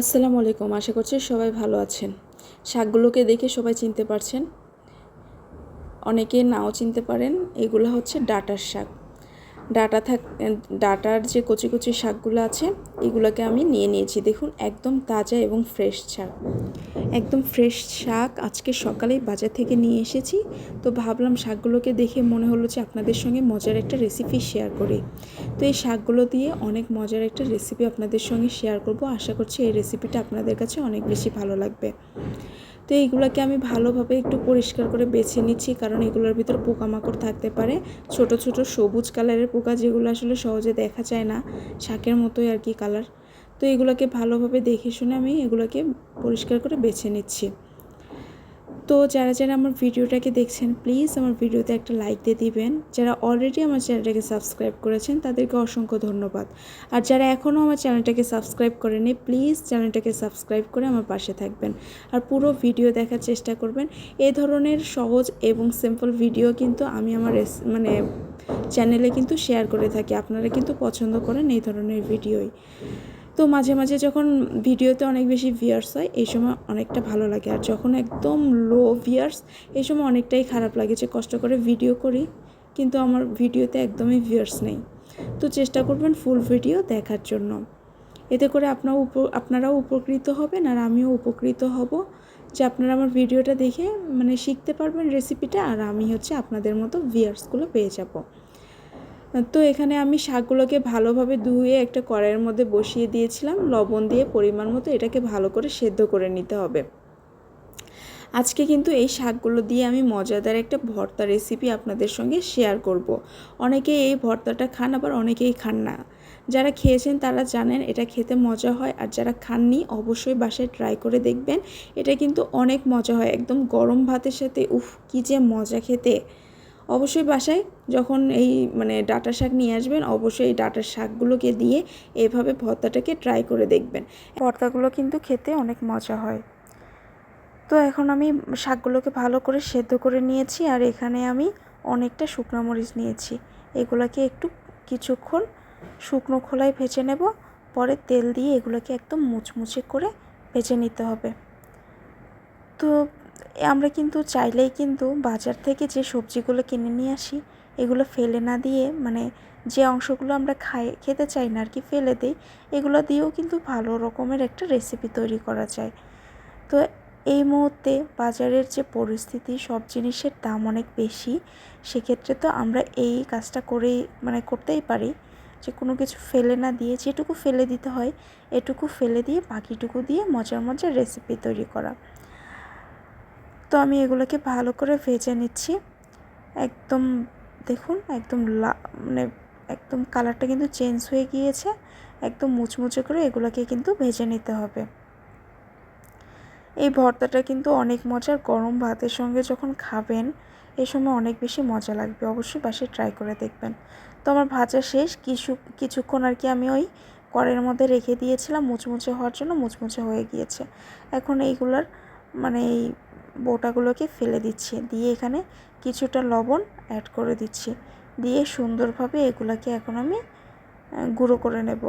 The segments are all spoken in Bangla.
আসসালামু আলাইকুম, আশা করছি সবাই ভালো আছেন। শাকগুলোকে দেখে সবাই চিনতে পারছেন। অনেকে নাও চিনতে পারেন, এগুলো হচ্ছে ডাটার শাক। ডাটা থাক ডাটার যে কচি কচি শাকগুলো আছে, এগুলোকে আমি নিয়ে নিয়েছি। দেখুন, একদম তাজা এবং ফ্রেশ শাক। একদম ফ্রেশ শাক আজকে সকালেই বাজার থেকে নিয়ে এসেছি। তো ভাবলাম শাকগুলোকে দেখে মনে হলো যে আপনাদের সঙ্গে মজার একটা রেসিপি শেয়ার করি। তো এই শাকগুলো দিয়ে অনেক মজার একটা রেসিপি আপনাদের সঙ্গে শেয়ার করব। আশা করছি এই রেসিপিটা আপনাদের কাছে অনেক বেশি ভালো লাগবে। তো এইগুলোকে আমি ভালোভাবে একটু পরিষ্কার করে বেছে নিচ্ছি, কারণ এগুলোর ভিতর পোকামাকড় থাকতে পারে। ছোট ছোট সবুজ কালারের পোকা যেগুলো আসলে সহজে দেখা যায় না, শাকের মতোই আর কি কালার তো এগুলোকে ভালোভাবে দেখে শুনে আমি এগুলোকে পরিষ্কার করে বেছে নিচ্ছি। তো যারা যারা আমার ভিডিওটাকে দেখছেন প্লিজ আমার ভিডিওতে একটা লাইক দিয়ে দিবেন। যারা অলরেডি আমার চ্যানেলটাকে সাবস্ক্রাইব করেছেন, তাদেরকে অসংখ্য ধন্যবাদ। আর যারা এখনও আমার চ্যানেলটাকে সাবস্ক্রাইব করেনি প্লিজ চ্যানেলটাকে সাবস্ক্রাইব করে আমার পাশে থাকবেন। আর পুরো ভিডিও দেখার চেষ্টা করবেন। এ ধরনের সহজ এবং সিম্পল ভিডিও কিন্তু আমি আমার মানে চ্যানেলে কিন্তু শেয়ার করে থাকি। আপনারা কিন্তু পছন্দ করেন এই ধরনের ভিডিওই তো মাঝে মাঝে যখন ভিডিওতে অনেক বেশি ভিয়ার্স হয়, এই সময় অনেকটা ভালো লাগে। আর যখন একদম লো ভিয়ার্স এই সময় অনেকটাই খারাপ লাগে যে কষ্ট করে ভিডিও করি, কিন্তু আমার ভিডিওতে একদমই ভিয়ার্স নেই। তো চেষ্টা করবেন ফুল ভিডিও দেখার জন্য। এতে করে আপনার উপ, আপনারাও উপকৃত হবেন আর আমিও উপকৃত হব যে আপনারা আমার ভিডিওটা দেখে মানে শিখতে পারবেন রেসিপিটা আর আমি হচ্ছে আপনাদের মতো ভিয়ার্সগুলো পেয়ে যাব। তো এখানে আমি শাকগুলোকে ভালোভাবে ধুয়ে একটা কড়াইয়ের মধ্যে বসিয়ে দিয়েছিলাম, লবণ দিয়ে পরিমাণ মতো এটাকে ভালো করে সেদ্ধ করে নিতে হবে। আজকে কিন্তু এই শাকগুলো দিয়ে আমি মজাদার একটা ভর্তা রেসিপি আপনাদের সঙ্গে শেয়ার করব। অনেকেই এই ভর্তাটা খান, আবার অনেকেই খান না। যারা খেয়েছেন তারা জানেন এটা খেতে মজা হয়, আর যারা খাননি অবশ্যই বাসায় ট্রাই করে দেখবেন, এটা কিন্তু অনেক মজা হয়। একদম গরম ভাতের সাথে, উফ, কী যে মজা খেতে! অবশ্যই বাসায় যখন এই মানে ডাটা শাক নিয়ে আসবেন, অবশ্যই এই ডাটা শাকগুলোকে দিয়ে এভাবে ভর্তাটাকে ট্রাই করে দেখবেন। ভর্তাগুলো কিন্তু খেতে অনেক মজা হয়। তো এখন আমি শাকগুলোকে ভালো করে সেদ্ধ করে নিয়েছি আর এখানে আমি অনেকটা শুকনো মরিচ নিয়েছি। এগুলোকে একটু কিছুক্ষণ শুকনো খোলায় ভেজে নেব, পরে তেল দিয়ে এগুলোকে একদম মুচমুচে করে ভেজে নিতে হবে। তো আমরা কিন্তু চাইলেই কিন্তু বাজার থেকে যে সবজিগুলো কিনে নিয়ে আসি, এগুলো ফেলে না দিয়ে মানে যে অংশগুলো আমরা খাই, খেতে চাই না আর কি ফেলে দিই, এগুলো দিয়েও কিন্তু ভালো রকমের একটা রেসিপি তৈরি করা যায়। তো এই মুহূর্তে বাজারের যে পরিস্থিতি, সব জিনিসের দাম অনেক বেশি, সেক্ষেত্রে তো আমরা এই কাজটা করেই মানে করতেই পারি। যে কোনো কিছু ফেলে না দিয়ে, যেটুকু ফেলে দিতে হয়, এটুকু ফেলে দিয়ে, বাকিটুকু দিয়ে মজার মজার রেসিপি তৈরি করা। তো আমি এগুলোকে ভালো করে ভেজে নিচ্ছি। একদম, দেখুন, একদম লা মানে একদম কালারটা কিন্তু চেঞ্জ হয়ে গিয়েছে। একদম মুচমুচে করে এগুলোকে কিন্তু ভেজে নিতে হবে। এই ভর্তাটা কিন্তু অনেক মজার। গরম ভাতের সঙ্গে যখন খাবেন এই সময় অনেক বেশি মজা লাগবে। অবশ্যই বাসে ট্রাই করে দেখবেন। তো আমার ভাজা শেষ। কিছু, কিছুক্ষণ আর কি আমি ওই কড়ের মধ্যে রেখে দিয়েছিলাম। মুচমুচে হওয়ার জন্য মুচমুচে হয়ে গিয়েছে। এখন এইগুলার মানে এই বোটাগুলোকে ফেলে দিচ্ছি। দিয়ে এখানে কিছুটা লবণ অ্যাড করে দিচ্ছি। দিয়ে সুন্দরভাবে এগুলোকে এখন আমি গুঁড়ো করে নেব।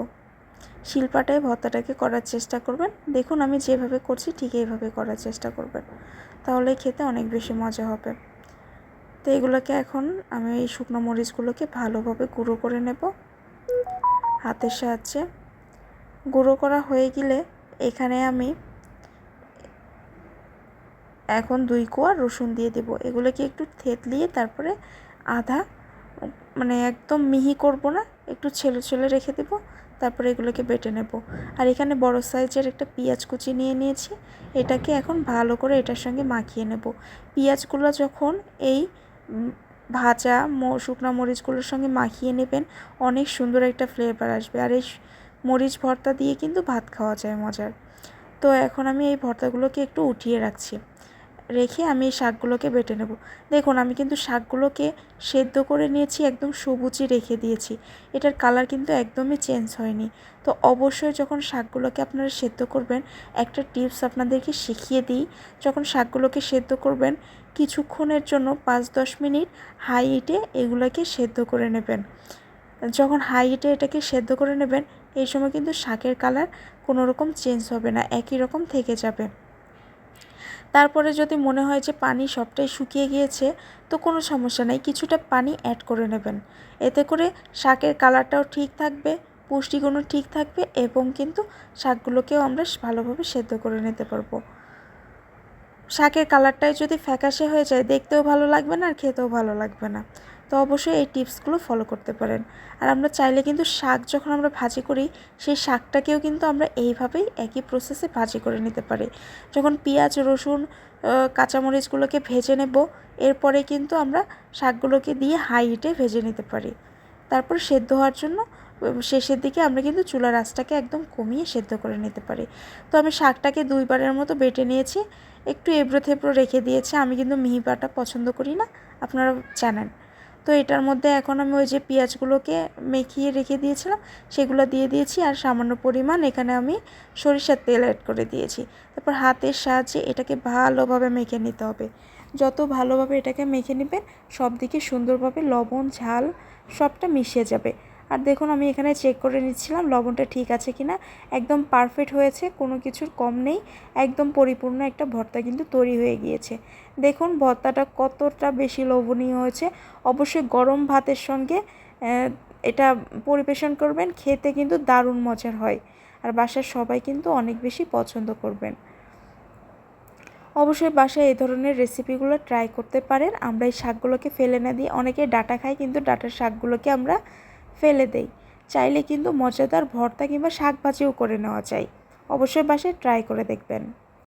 শিল্পাটায় ভর্তাটাকে করার চেষ্টা করবেন। দেখুন আমি যেভাবে করছি ঠিক এইভাবে করার চেষ্টা করবেন। তাহলে খেতে অনেক বেশি মজা হবে। তো এগুলোকে এখন আমি এই শুকনো মরিচগুলোকে ভালোভাবে গুঁড়ো করে নেব। হাতের সাহায্যে। গুঁড়ো করা হয়ে গেলে এখানে আমি এখন দুই কোয়া রসুন দিয়ে দেব। এগুলোকে একটু থেতলিয়ে তারপরে আধা মানে একদম মিহি করব না, একটু ছেলে ছেলে রেখে দেব, তারপরে এগুলোকে বেটে নেব। আর এখানে বড় সাইজের একটা পেঁয়াজ কুচি নিয়ে নিয়েছি, এটাকে এখন ভালো করে এটার সঙ্গে মাখিয়ে নেব। পেঁয়াজগুলো যখন এই ভাজা শুকনো মরিচগুলোর সঙ্গে মাখিয়ে নেবেন, অনেক সুন্দর একটা ফ্লেভার আসবে। আর এই মরিচ ভর্তা দিয়ে কিন্তু ভাত খাওয়া যায় মজার। তো এখন আমি এই ভর্তাগুলোকে একটু উঠিয়ে রাখছি। রেখে আমি এই শাকগুলোকে বেটে নেব। দেখুন, আমি কিন্তু শাকগুলোকে সেদ্ধ করে নিয়েছি, একদম সবুজই রেখে দিয়েছি। এটার কালার কিন্তু একদমই চেঞ্জ হয়নি। তো অবশ্যই যখন শাকগুলোকে আপনারা সেদ্ধ করবেন, একটা টিপস আপনাদেরকে শিখিয়ে দিই। যখন শাকগুলোকে সেদ্ধ করবেন, কিছুক্ষণের জন্য পাঁচ দশ মিনিট হাই হিটে এগুলোকে সেদ্ধ করে নেবেন। যখন হাই হিটে এটাকে সেদ্ধ করে নেবেন, এই সময় কিন্তু শাকের কালার কোনো রকম চেঞ্জ হবে না, একই রকম থেকে যাবে। তারপরে যদি মনে হয় যে পানি সবটাই শুকিয়ে গিয়েছে, তো কোনো সমস্যা নেই, কিছুটা পানি অ্যাড করে নেবেন। এতে করে শাকের কালারটাও ঠিক থাকবে, পুষ্টিগুণও ঠিক থাকবে এবং কিন্তু শাকগুলোকেও আমরা ভালোভাবে সেদ্ধ করে নিতে পারব। শাকের কালারটাই যদি ফ্যাকাশে হয়ে যায়, দেখতেও ভালো লাগবে না আর খেতেও ভালো লাগবে না। তো অবশ্যই এই টিপসগুলো ফলো করতে পারেন। আর আমরা চাইলে কিন্তু শাক যখন আমরা ভাজি করি, সেই শাকটাকেও কিন্তু আমরা এইভাবেই একই প্রসেসে ভাজি করে নিতে পারি। যখন পেঁয়াজ, রসুন কাঁচামরিচগুলোকে ভেজে নেব, এরপরে কিন্তু আমরা শাকগুলোকে দিয়ে হাই হিটে ভেজে নিতে পারি। তারপর সেদ্ধ হওয়ার জন্য শেষের দিকে আমরা কিন্তু চুলার আঁচটাকে একদম কমিয়ে সেদ্ধ করে নিতে পারি। তো আমি শাকটাকে দুইবারের মতো বেটে নিয়েছি, একটু এবড়ো থেবড়ো রেখে দিয়েছে, আমি কিন্তু মিহি বাটা পছন্দ করি না আপনারা জানেন। তো এটার মধ্যে এখন আমি ওই যে পেঁয়াজগুলোকে মেখিয়ে রেখে দিয়েছিলাম, সেগুলো দিয়ে দিয়েছি আর সামান্য পরিমাণ এখানে আমি সরিষার তেল অ্যাড করে দিয়েছি। তারপর হাতের সাহায্যে এটাকে ভালোভাবে মেখে নিতে হবে। যত ভালোভাবে এটাকে মেখে নেবেন, সব দিকে সুন্দরভাবে লবণ, ঝাল সবটা মিশে যাবে। আর দেখুন, আমি এখানে চেক করে নিচ্ছিলাম, লবণটা ঠিক আছে কি না একদম পারফেক্ট হয়েছে, কোনো কিছুর কম নেই। একদম পরিপূর্ণ একটা ভর্তা কিন্তু তৈরি হয়ে গিয়েছে। দেখুন, ভর্তাটা কতটা বেশি লোভনীয় হয়েছে। অবশ্যই গরম ভাতের সঙ্গে এটা পরিবেশন করবেন, খেতে কিন্তু দারুণ মজার হয়। আর বাসার সবাই কিন্তু অনেক বেশি পছন্দ করবেন। অবশ্যই বাসায় এই ধরনের রেসিপিগুলো ট্রাই করতে পারেন। আমরা এই শাকগুলোকে ফেলে না দিয়ে অনেকে ডাটা খাই কিন্তু ডাটার শাকগুলোকে আমরা ফেলে দেই। চাইলে কিন্তু মজাদার ভর্তা কিংবা শাক ভাজিও করে নেওয়া যায়। অবশ্যই বাসায় ট্রাই করে দেখবেন।